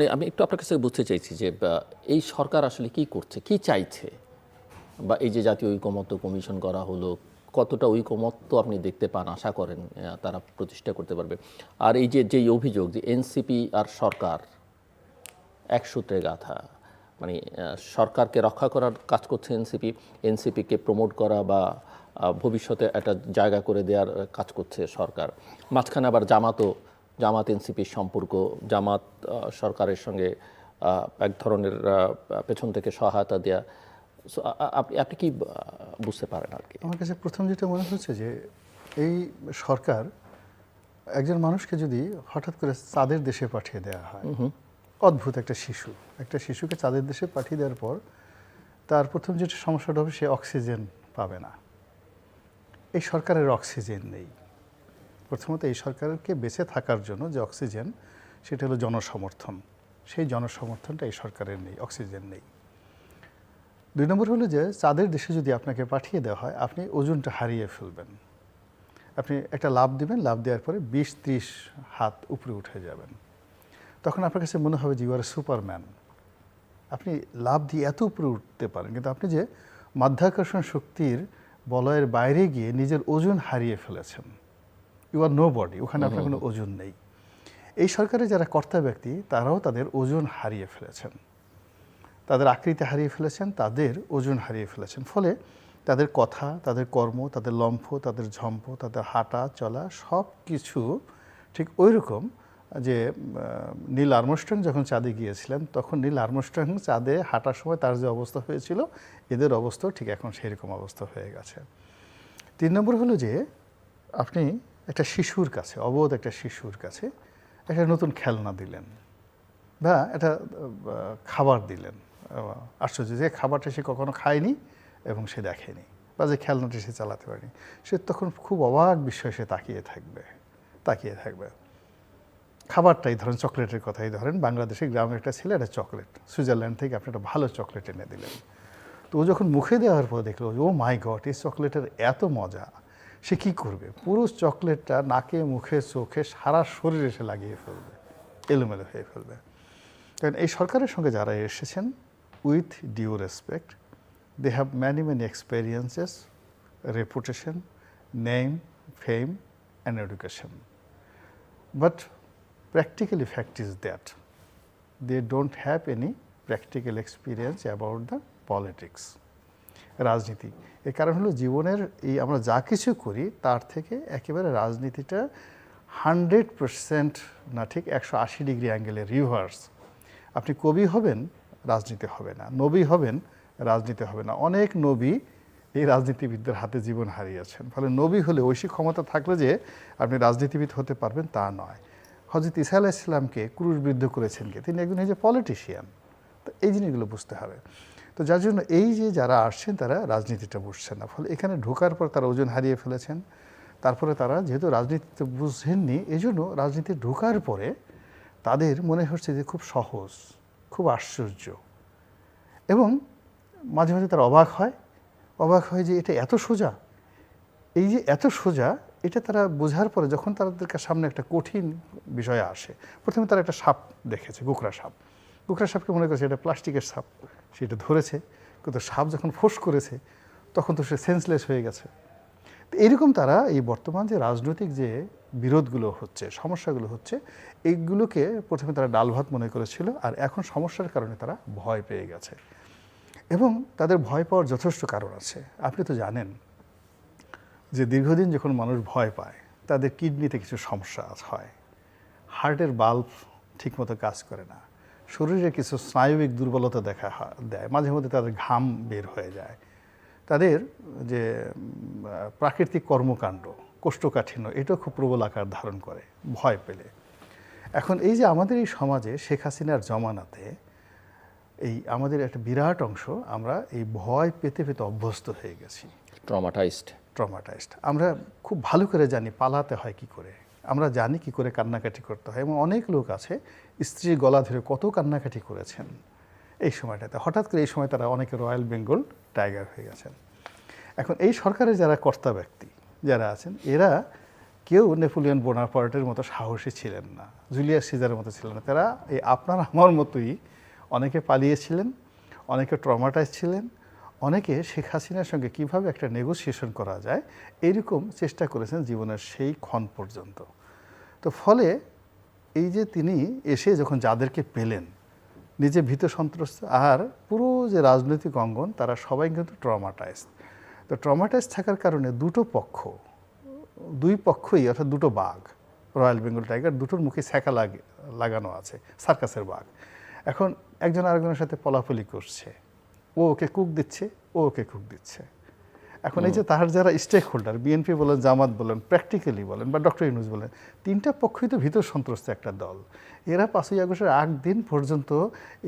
মানে আমি একটু আপনার কাছে বুঝতে চাইছি যে এই সরকার আসলে কি করছে, কি চাইছে? বা এই যে জাতীয় ঐকমত্য কমিশন করা হলো, কতটা ঐকমত্য আপনি দেখতে পান, আশা করেন তারা প্রতিষ্ঠা করতে পারবে? আর এই যে, যেই অভিযোগ যে এনসিপি আর সরকার এক সূত্রে গাথা মানে সরকারকে রক্ষা করার কাজ করছে এনসিপি, এনসিপিকে প্রমোট করা বা ভবিষ্যতে একটা জায়গা করে দেওয়ার কাজ করছে সরকার। মাঝখানে আবার জামাতও জামাত এনসিপির সম্পর্ক জামাত সরকারের সঙ্গে এক ধরনের পেছন থেকে সহায়তা দেয়া। আপনি আপনি কি বুঝতে পারেন আর কি? আমার কাছে প্রথম যেটা মনে হচ্ছে যে এই সরকার একজন মানুষকে যদি হঠাৎ করে চাঁদের দেশে পাঠিয়ে দেওয়া হয় অদ্ভুত একটা শিশু একটা শিশুকে চাঁদের দেশে পাঠিয়ে দেওয়ার পর তার প্রথম যেটা সমস্যাটা হবে সে অক্সিজেন পাবে না। এই সরকারের অক্সিজেন নেই। প্রথমত এই সরকারকে বেঁচে থাকার জন্য যে অক্সিজেন, সেটা হলো জনসমর্থন। সেই জনসমর্থনটা এই সরকারের নেই, অক্সিজেন নেই। দুই নম্বর হলো যে চাঁদের দেশে যদি আপনাকে পাঠিয়ে দেওয়া হয়, আপনি ওজনটা হারিয়ে ফেলবেন। আপনি একটা লাভ দিবেন, লাভ দেওয়ার পরে বিশ ত্রিশ হাত উপরে উঠে যাবেন। তখন আপনার কাছে মনে হবে যে ইউ আর সুপারম্যান আপনি লাভ দিয়ে এত উপরে উঠতে পারেন, কিন্তু আপনি যে মাধ্যাকর্ষণ শক্তির বলয়ের বাইরে গিয়ে নিজের ওজন হারিয়ে ফেলেছেন ইউ আর নো বডি ওখানে আপনার কোনো ওজন নেই। এই সরকারে যারা কর্তা ব্যক্তি তারাও তাদের ওজন হারিয়ে ফেলেছেন। তাদের আকৃতি হারিয়ে ফেলেছেন তাদের ওজন হারিয়ে ফেলেছেন। ফলে তাদের কথা তাদের কর্ম তাদের লম্ফ তাদের ঝম্প তাদের হাঁটা চলা সব কিছু ঠিক ওই রকম যে নীল আর্মস্ট্রং যখন চাঁদে গিয়েছিলেন তখন নীল আর্মস্ট্রং চাঁদে হাঁটার সময় তার যে অবস্থা হয়েছিল এদের অবস্থাও ঠিক এখন সেরকম অবস্থা হয়ে গেছে। তিন নম্বর হলো যে আপনি একটা শিশুর কাছে, অবোধ একটা শিশুর কাছে একটা নতুন খেলনা দিলেন বা একটা খাবার দিলেন। আশ্চর্য যে খাবারটা সে কখনো খায়নি এবং সে দেখেনি বা যে খেলনাটি সে চালাতে পারেনি। সে তখন খুব অবাক বিষয়ে সে তাকিয়ে থাকবে তাকিয়ে থাকবে। খাবারটাই ধরেন চকলেটের কথাই ধরেন, বাংলাদেশে গ্রামের একটা ছেলে একটা চকলেট, সুইজারল্যান্ড থেকে আপনি একটা ভালো চকলেট এনে দিলেন। তো ও যখন মুখে দেওয়ার পর দেখল ও মাই গড, এই চকলেটের এত মজা। সে কি করবে? পুরো চকলেটটা নাকে, মুখে, চোখে সারা শরীরে সে লাগিয়ে ফেলবে, এলোমেলো হয়ে ফেলবে। কারণ এই সরকারের সঙ্গে যারা এসেছেন, with due respect they have many many experiences reputation name fame and education but practically fact is that they don't have any practical experience about the politics. রাজনীতি। এর কারণ হলো জীবনের এই আমরা যা কিছু করি, তার থেকে একেবারে রাজনীতিটা হান্ড্রেড পার্সেন্ট না ঠিক একশো আশি ডিগ্রি অ্যাঙ্গেলের রিভার্স। আপনি কবি হবেন, রাজনীতি হবে না। নবী হবেন, রাজনীতি হবে না। অনেক নবী এই রাজনীতিবিদদের হাতে জীবন হারিয়েছেন। ফলে নবী হলে ঐশী ক্ষমতা থাকলে যে আপনি রাজনীতিবিদ হতে পারবেন, তা নয়। হজরত ইসা আলাহ ইসলামকে ক্রুশবিদ্ধ করেছেন কে? তিনি একজন হচ্ছে পলিটিশিয়ান তো এই জিনিসগুলো বুঝতে হবে। তো যার জন্য এই যে যারা আসছেন, তারা রাজনীতিটা বুঝছেন না। ফলে এখানে ঢোকার পর তারা ওজন হারিয়ে ফেলেছেন। তারপরে তারা যেহেতু রাজনীতিতে বুঝছেননি এই জন্য রাজনীতি ঢোকার পরে তাদের মনে হচ্ছে যে খুব সহজ, খুব আশ্চর্য। এবং মাঝে মাঝে তারা অবাক হয়। অবাক হয় যে এটা এত সোজা। এই যে এত সোজা, এটা তারা বোঝার পরে যখন তাদেরকে সামনে একটা কঠিন বিষয় আসে, প্রথমে তারা একটা সাপ দেখেছে, গোকরা সাপ। গোকরা সাপকে মনে করেছে এটা প্লাস্টিকের সাপ। সেটা ধরেছে, কিন্তু সাপ যখন ফোঁস করেছে, তখন তো সে সেন্সলেস হয়ে গেছে। তো এইরকম তারা এই বর্তমান যে রাজনৈতিক যে বিরোধগুলো হচ্ছে, সমস্যাগুলো হচ্ছে এইগুলোকে প্রথমে তারা ডাল ভাত মনে করেছিল, আর এখন সমস্যার কারণে তারা ভয় পেয়ে গেছে। এবং তাদের ভয় পাওয়ার যথেষ্ট কারণ আছে। আপনি তো জানেন যে দীর্ঘদিন যখন মানুষ ভয় পায়, তাদের কিডনিতে কিছু সমস্যা হয়। হার্টের বাল্ব ঠিকমতো কাজ করে না। শরীরে কিছু স্নায়বিক দুর্বলতা দেখা দেয়। মাঝে মধ্যে তাদের ঘাম বের হয়ে যায়। তাদের যে প্রাকৃতিক কর্মকাণ্ড কোষ্ঠকাঠিন্য এটাও খুব প্রবল আকার ধারণ করে ভয় পেলে। এখন এই যে আমাদের এই সমাজে শেখ হাসিনার জমানাতে এই আমাদের একটা বিরাট অংশ আমরা এই ভয় পেতে পেতে অভ্যস্ত হয়ে গেছি। ট্রমাটাইজড ট্রমাটাইজড আমরা খুব ভালো করে জানি পালাতে হয় কি করে। আমরা জানি কি করে কান্নাকাটি করতে হয় এবং অনেক লোক আছে স্ত্রীর গলা ধরে কত কান্নাকাটি করেছেন এই সময়টাতে। হঠাৎ করে এই সময় তারা অনেকে রয়্যাল বেঙ্গল টাইগার হয়ে গেছেন। এখন এই সরকারের যারা কর্তা ব্যক্তি যারা আছেন, এরা কেউ নেপোলিয়ন বোনাপার্টের মতো সাহসী ছিলেন না, জুলিয়াস সিজারের মতো ছিলেন না। তারা এই আপনার আমার মতোই অনেকে পালিয়েছিলেন, অনেকে ট্রমাটাইজ ছিলেন অনেকে শেখ হাসিনার সঙ্গে কীভাবে একটা নেগোসিয়েশন করা যায় এইরকম চেষ্টা করেছেন জীবনের সেই ক্ষণ পর্যন্ত। তো ফলে এই যে তিনি এসে যখন যাদেরকে পেলেন, নিজে ভীত সন্ত্রস্ত, আর পুরো যে রাজনৈতিক অঙ্গন, তারা সবাই কিন্তু ট্রমাটাইজ তো ট্রমাটাইজ থাকার কারণে দুটো পক্ষ, দুই পক্ষই অর্থাৎ দুটো বাঘ, রয়্যাল বেঙ্গল টাইগার, দুটোর মুখে ছ্যাঁকা লাগে, লাগানো আছে, সার্কাসের বাঘ। এখন একজন আরেকজনের সাথে পলাপলি করছে। ও ওকে কুক দিচ্ছে ও ওকে কুক দিচ্ছে। এখন এই যে তার যারা স্টেক হোল্ডার বিএনপি বলেন জামাত বলেন প্র্যাকটিক্যালি বলেন বা ডক্টর ইউনুস বলেন তিনটা পক্ষই তো ভিতর সন্ত্রস্ত একটা দল। এরা পাঁচই আগস্টের আগ দিন পর্যন্ত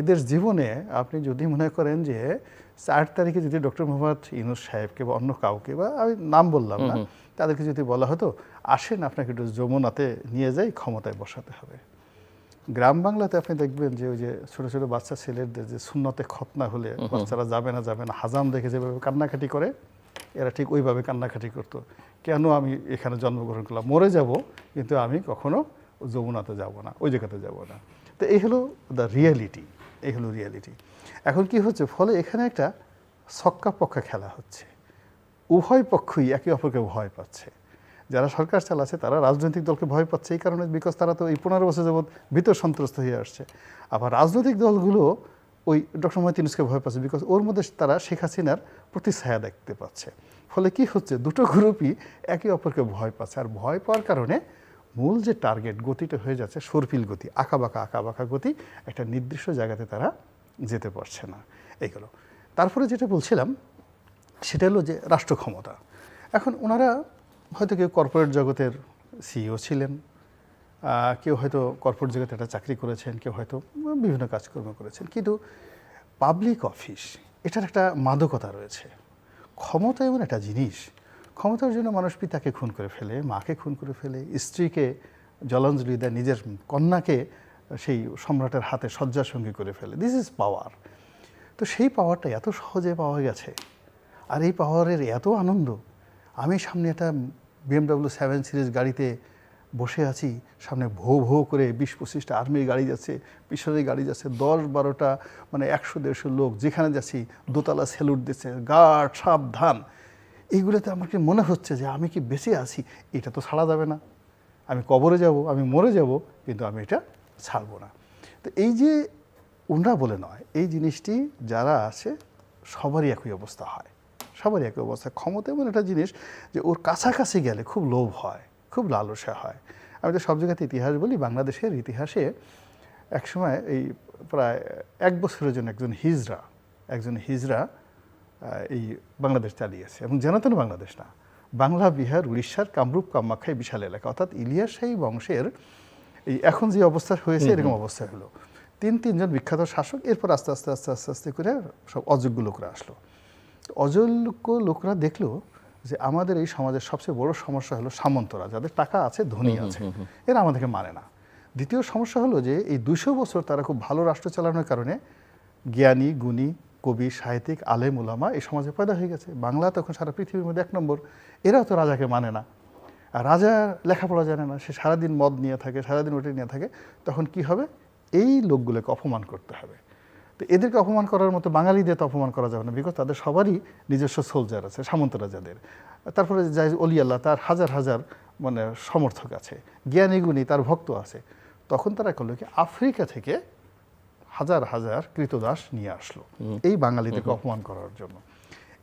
এদের জীবনে আপনি যদি মনে করেন যে চার তারিখে যদি ডক্টর মোহাম্মদ ইউনুস সাহেবকে বা অন্য কাউকে বা আমি নাম বললাম না তাদেরকে যদি বলা হতো আসেন আপনাকে একটু যমুনাতে নিয়ে যাই ক্ষমতায় বসাতে হবে। গ্রাম বাংলাতে আপনি দেখবেন যে ওই যে ছোট ছোট বাচ্চা ছেলেদের যে শূন্যতে খতনা হলে বাচ্চারা যাবে না যাবে না। হাজাম দেখে যেভাবে কান্নাকাটি করে এরা ঠিক ওইভাবে কান্নাকাটি করতো। কেন আমি এখানে জন্মগ্রহণ করলাম? মরে যাব কিন্তু আমি কখনো যমুনাতে যাব না ওই জায়গাতে যাব না। তো এই হলো দ্য রিয়ালিটি এই হলো রিয়ালিটি এখন কি হচ্ছে? ফলে এখানে একটা ছক্কা পক্কা খেলা হচ্ছে। উভয় পক্ষই একে অপরকে ভয় পাচ্ছে। যারা সরকার চালাচ্ছে তারা রাজনৈতিক দলকে ভয় পাচ্ছে। এই কারণে বিকজ তারা তো এই পনেরো বছর যাবৎ ভিতর সন্ত্রস্ত হয়ে আসছে। আবার রাজনৈতিক দলগুলো ওই ডক্টর মোহাম্মদ ইউনুসকে ভয় পাচ্ছে বিকজ ওর মধ্যে তারা শেখ হাসিনার প্রতি ছায়া দেখতে পাচ্ছে। ফলে কি হচ্ছে? দুটো গ্রুপই একে অপরকে ভয় পাচ্ছে। আর ভয় পাওয়ার কারণে মূল যে টার্গেট গতিটা হয়ে যাচ্ছে সরপিল গতি, আঁকাবাঁকা আঁকাবাঁকা গতি, একটা নির্দিষ্ট জায়গাতে তারা যেতে পারছে না। এইগুলো তারপরে যেটা বলছিলাম, সেটা হলো যে রাষ্ট্র ক্ষমতা এখন ওনারা হয়তো কেউ কর্পোরেট জগতের সিইও ছিলেন কেউ হয়তো কর্পোরেট জগতে একটা চাকরি করেছেন, কেউ হয়তো বিভিন্ন কাজকর্ম করেছেন। কিন্তু পাবলিক অফিস এটার একটা মাদকতা রয়েছে। ক্ষমতা এমন একটা জিনিস, ক্ষমতার জন্য মানুষ পিতাকে খুন করে ফেলে, মাকে খুন করে ফেলে, স্ত্রীকে জলাঞ্জলি দেয়, নিজের কন্যাকে সেই সম্রাটের হাতে শয্যাসঙ্গী করে ফেলে। দিস ইজ পাওয়ার তো সেই পাওয়ারটা এত সহজে পাওয়া গেছে, আর এই পাওয়ারের এত আনন্দ আমি সামনে একটা বিএমডাব্লিউ সেভেন সিরিজ গাড়িতে বসে আছি। সামনে ভো ভো করে বিশ পঁচিশটা আর্মির গাড়ি যাচ্ছে পিছনে গাড়ি যাচ্ছে, দশ বারোটা মানে একশো, দেড়শো লোক যেখানে যাচ্ছি, দোতলা স্যালুট দিচ্ছে গার্ড সাবধান। এইগুলোতে আমাকে মনে হচ্ছে যে আমি কি বেঁচে আছি? এটা তো ছাড়া যাবে না। আমি কবরে যাব, আমি মরে যাব, কিন্তু আমি এটা ছাড়বো না। তো এই যে ওনরা বলে নয়, এই জিনিসটি যারা আছে, সবারই একই অবস্থা হয়। সবারই একই অবস্থা। ক্ষমতা এমন একটা জিনিস যে ওর কাছাকাছি গেলে খুব লোভ হয় খুব লালসা হয়। আমি তো সব জায়গাতে ইতিহাস বলি বাংলাদেশের ইতিহাসে একসময় এই প্রায় এক বছরের জন্য একজন হিজরা একজন হিজরা এই বাংলাদেশ চালিয়েছে। এবং জেনাতন বাংলাদেশ না। বাংলা বিহার উড়িষ্যার কামরূপ কামাখ্যায় বিশাল এলাকা। অর্থাৎ ইলিয়াসাই বংশের এই এখন যে অবস্থা হয়েছে এরকম অবস্থা হলো। তিন তিনজন বিখ্যাত শাসক এরপর আস্তে আস্তে আস্তে আস্তে আস্তে করে সব অযোগ্য লোকরা আসলো। অযোগ্য লোকরা দেখল যে আমাদের এই সমাজের সবচেয়ে বড় সমস্যা হলো সামন্তরা যাদের টাকা আছে ধনী আছে। এরা আমাদেরকে মানে না। দ্বিতীয় সমস্যা হলো যে এই দুশো বছর তারা খুব ভালো রাষ্ট্র চালানোর কারণে জ্ঞানী গুণী কবি সাহিত্যিক আলেম উলামা এই সমাজে পয়দা হয়ে গেছে। বাংলা তখন সারা পৃথিবীর মধ্যে এক নম্বর। এরাও তো রাজাকে মানে না। আর রাজা লেখাপড়া জানে না। সে সারাদিন মদ নিয়ে থাকে সারাদিন ওটা নিয়ে থাকে। তখন কি হবে? এই লোকগুলোকে অপমান করতে হবে। তো এদেরকে অপমান করার মতো বাঙালিদের তো অপমান করা যাবে না বিকজ তাদের সবারই নিজস্ব সোলজার আছে সামন্ত রাজাদের। তারপরে যাই অলি আল্লাহ তার হাজার হাজার মানে সমর্থক আছে জ্ঞানী গুণী তার ভক্ত আছে। তখন তারা করল কি আফ্রিকা থেকে হাজার হাজার কৃতদাস নিয়ে আসলো এই বাঙালিদেরকে অপমান করার জন্য।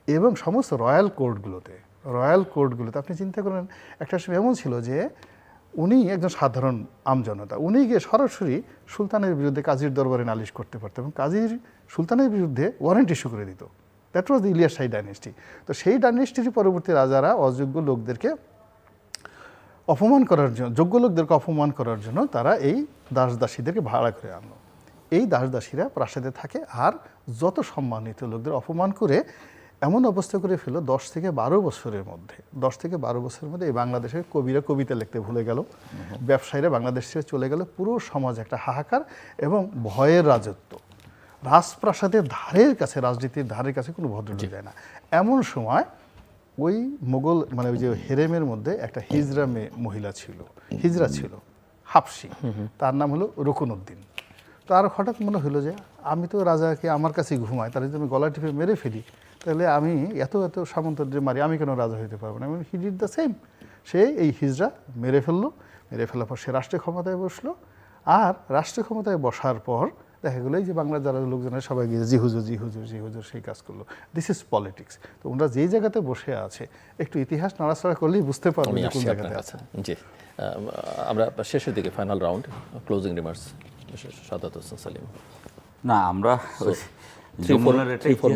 এবং সমস্ত রয়্যাল কোর্টগুলোতে রয়্যাল কোর্টগুলোতে আপনি চিন্তা করেন একটা সময় এমন ছিল যে উনি একজন সাধারণ আমজনতা উনি গিয়ে সরাসরি সুলতানের বিরুদ্ধে কাজীর দরবারে নালিশ করতে পারতেন এবং কাজীর, সুলতানের বিরুদ্ধে ওয়ারেন্ট ইস্যু করে দিত। That was the Ilyas Shahi dynasty তো সেই ডাইনেস্টির পরবর্তী রাজারা অযোগ্য লোকদেরকে অপমান করার জন্য, যোগ্য লোকদেরকে অপমান করার জন্য তারা এই দাস দাসীদেরকে ভাড়া করে আনলো। এই দাস দাসীরা প্রাসাদে থাকে আর যত সম্মানিত লোকদের অপমান করে এমন অবস্থা করে ফেলো দশ থেকে বারো বছরের মধ্যে। দশ থেকে বারো বছরের মধ্যে এই বাংলাদেশের কবিরা কবিতা লিখতে ভুলে গেল। ব্যবসায়ীরা বাংলাদেশ ছেড়ে চলে গেল। পুরো সমাজ একটা হাহাকার এবং ভয়ের রাজত্ব। রাজপ্রাসাদের ধারের কাছে রাজনীতির ধারের কাছে কোনো ভদ্রতা যায় না। এমন সময় ওই মোগল মানে ওই যে হেরেমের মধ্যে একটা হিজরা মেয়ে মহিলা ছিল হিজরা ছিল হাফসি। তার নাম হলো রকুনউদ্দিন। তার হঠাৎ মনে হলো যে আমি তো রাজাকে আমার কাছেই ঘুমাই তার যদি আমি গলা টিপে মেরে ফেলি তাহলে আমি এত এত সামন্তদের মারি আমি কেন রাজা হইতে পারব না? হি ডিড দ্য সেম সে এই হিজরা মেরে ফেলল মেরে ফেলার পর সে রাষ্ট্রীয় ক্ষমতায় বসল। আর রাষ্ট্রীয় ক্ষমতায় বসার পর দেখা গেলো এই যে বাংলার যারা লোকজনের সবাই গিয়ে জি হুজুর জি হুজুর জি হুজুর সেই কাজ করল। দিস ইজ পলিটিক্স তো ওনারা যেই জায়গাতে বসে আছে একটু ইতিহাস নাড়াচাড়া করলেই বুঝতে পারব আমি যে কোন জায়গাতে আছে। জি। আমরা শেষের দিকে final round closing remarks Sadat Hossain Salim. না আমরা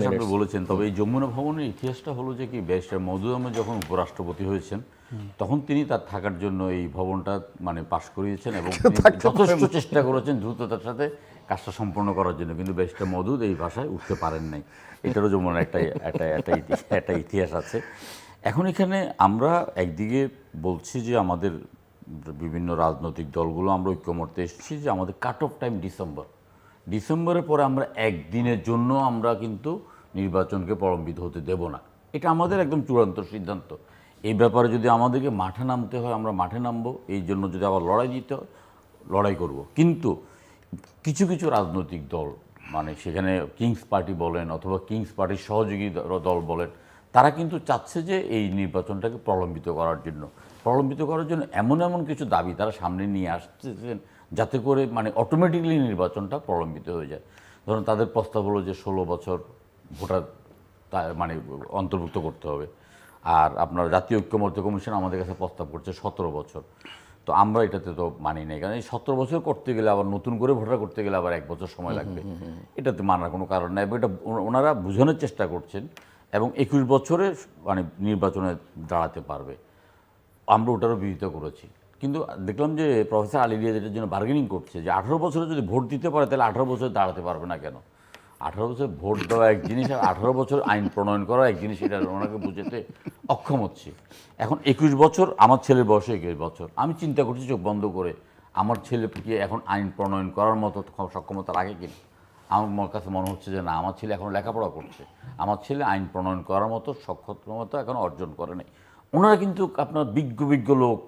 আপনি বলেছেন। তবে এই যমুনা ভবনের ইতিহাসটা হলো যে কি ব্যারিস্টার আহমেদ যখন উপরাষ্ট্রপতি হয়েছেন তখন তিনি তার থাকার জন্য এই ভবনটা মানে পাশ করিয়েছেন এবং যথেষ্ট চেষ্টা করেছেন দ্রুততার সাথে কাজটা সম্পন্ন করার জন্য। কিন্তু ব্যারিস্টার মধুদ এই ভাষায় উঠতে পারেন নাই। এটারও একটা একটা একটা একটা ইতিহাস আছে। এখন এখানে আমরা একদিকে বলছি যে আমাদের বিভিন্ন রাজনৈতিক দলগুলো আমরা ঐক্যমত্যে এসেছি যে আমাদের কাট অফ টাইম ডিসেম্বর ডিসেম্বরের পরে আমরা একদিনের জন্য আমরা কিন্তু নির্বাচনকে প্রলম্বিত হতে দেব না। এটা আমাদের একদম চূড়ান্ত সিদ্ধান্ত। এই ব্যাপারে যদি আমাদেরকে মাঠে নামতে হয়, আমরা মাঠে নামবো। এই জন্য যদি আবার লড়াই দিতে হয়, লড়াই করব। কিন্তু কিছু কিছু রাজনৈতিক দল মানে সেখানে কিংস পার্টি বলেন অথবা কিংস পার্টির সহযোগী দল বলেন, তারা কিন্তু চাচ্ছে যে এই নির্বাচনটাকে প্রলম্বিত করার জন্য। প্রলম্বিত করার জন্য এমন এমন কিছু দাবি তারা সামনে নিয়ে আসতেছেন। যাতে করে মানে অটোমেটিকলি নির্বাচনটা প্রলম্বিত হয়ে যায়। ধরুন তাদের প্রস্তাব হলো যে ষোলো বছর ভোটার মানে অন্তর্ভুক্ত করতে হবে। আর আপনার জাতীয় ঐক্যমত্য কমিশন আমাদের কাছে প্রস্তাব করছে সতেরো বছর। তো আমরা এটাতে তো মানি নাই। কারণ এই সতেরো বছর করতে গেলে আবার নতুন করে ভোটার করতে গেলে আবার এক বছর সময় লাগবে। এটাতে মানার কোনো কারণ নাই। এটা ওনারা বোঝানোর চেষ্টা করছেন এবং একুশ বছরে মানে নির্বাচনে দাঁড়াতে পারবে। আমরা ওটারও বিরোধিতা করেছি। কিন্তু দেখলাম যে প্রফেসর আলী রিয়াজ এটার জন্য বার্গেনিং করছে। যে আঠারো বছরে যদি ভোট দিতে পারে, তাহলে আঠারো বছরে দাঁড়াতে পারবে না কেন? আঠারো বছর ভোট দেওয়া এক জিনিস আর আঠারো বছর আইন প্রণয়ন করা এক জিনিস এটা ওনাকে বুঝতে অক্ষম হচ্ছে। এখন একুশ বছর, আমার ছেলের বয়স একুশ বছর। আমি চিন্তা করছি চোখ বন্ধ করে, আমার ছেলেকে এখন আইন প্রণয়ন করার মতো সক্ষমতা রাখে কিনা? আমার কাছে মনে হচ্ছে যে না, আমার ছেলে এখন লেখাপড়া করছে। আমার ছেলে আইন প্রণয়ন করার মতো সক্ষমতা এখন অর্জন করে নাই। ওনারা কিন্তু আপনার বিজ্ঞ বিজ্ঞ লোক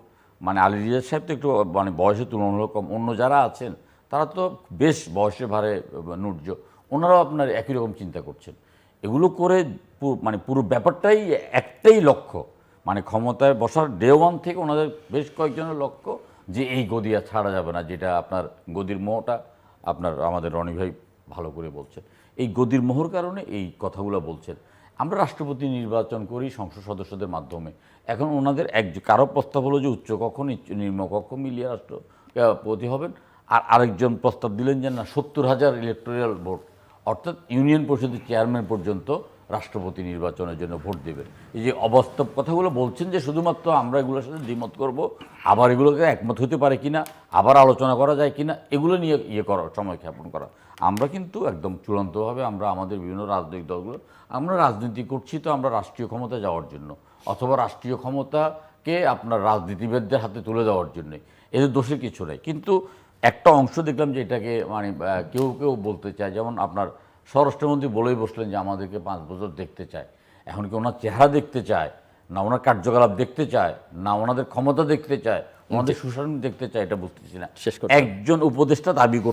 মানে আলী রিয়াজ সাহেব তো একটু মানে বয়সে তুলনামূলক অন্য যারা আছেন, তারা তো বেশ বয়সে ভারে নুর্য ওনারাও আপনার একই রকম চিন্তা করছেন। এগুলো করে মানে পুরো ব্যাপারটাই একটাই লক্ষ্য। মানে ক্ষমতায় বসার ডে ওয়ান থেকে ওনাদের বেশ কয়েকজনের লক্ষ্য যে এই গদি আর ছাড়া যাবে না, যেটা আপনার গদির মোহটা, আপনার আমাদের রনি ভাই ভালো করে বলছেন। এই গদির মোহর কারণে এই কথাগুলো বলছেন। আমরা রাষ্ট্রপতি নির্বাচন করি সংসদ সদস্যদের মাধ্যমে। এখন ওনাদের এক কারও প্রস্তাব হলো যে উচ্চকক্ষ নিচ- নিম্নকক্ষ মিলিয়ে রাষ্ট্রপতি হবেন। আর আরেকজন প্রস্তাব দিলেন যে না, সত্তর হাজার ইলেকটোরিয়াল ভোট অর্থাৎ ইউনিয়ন পরিষদের চেয়ারম্যান পর্যন্ত রাষ্ট্রপতি নির্বাচনের জন্য ভোট দেবেন। এই যে অবাস্তব কথাগুলো বলছেন যে শুধুমাত্র আমরা এগুলোর সাথে দ্বিমত করব, আবার এগুলোকে একমত হতে পারে কি না আবার আলোচনা করা যায় কি না এগুলো নিয়ে ইয়ে করা সময় ক্ষেপণ করা। আমরা কিন্তু একদম চূড়ান্তভাবে আমরা আমাদের বিভিন্ন রাজনৈতিক দলগুলো, আমরা রাজনীতি করছি তো আমরা রাষ্ট্রীয় ক্ষমতা যাওয়ার জন্য, অথবা রাষ্ট্রীয় ক্ষমতাকে আপনার রাজনীতিবিদদের হাতে তুলে দেওয়ার জন্যে। এদের দোষের কিছু নেই। কিন্তু একটা অংশ দেখলাম যে এটাকে মানে কেউ কেউ বলতে চায়, যেমন আপনার স্বরাষ্ট্রমন্ত্রী বলেই বসলেন যে আমাদেরকে পাঁচ বছর দেখতে চায়। এখন কি ওনার চেহারা দেখতে চায়? না ওনার কার্যকলাপ দেখতে চায়? না ওনাদের ক্ষমতা দেখতে চায়? ওনাদের সুশাসন দেখতে চায়? এটা বুঝতেছি না। শেষ করে একজন উপদেষ্টা দাবি করতে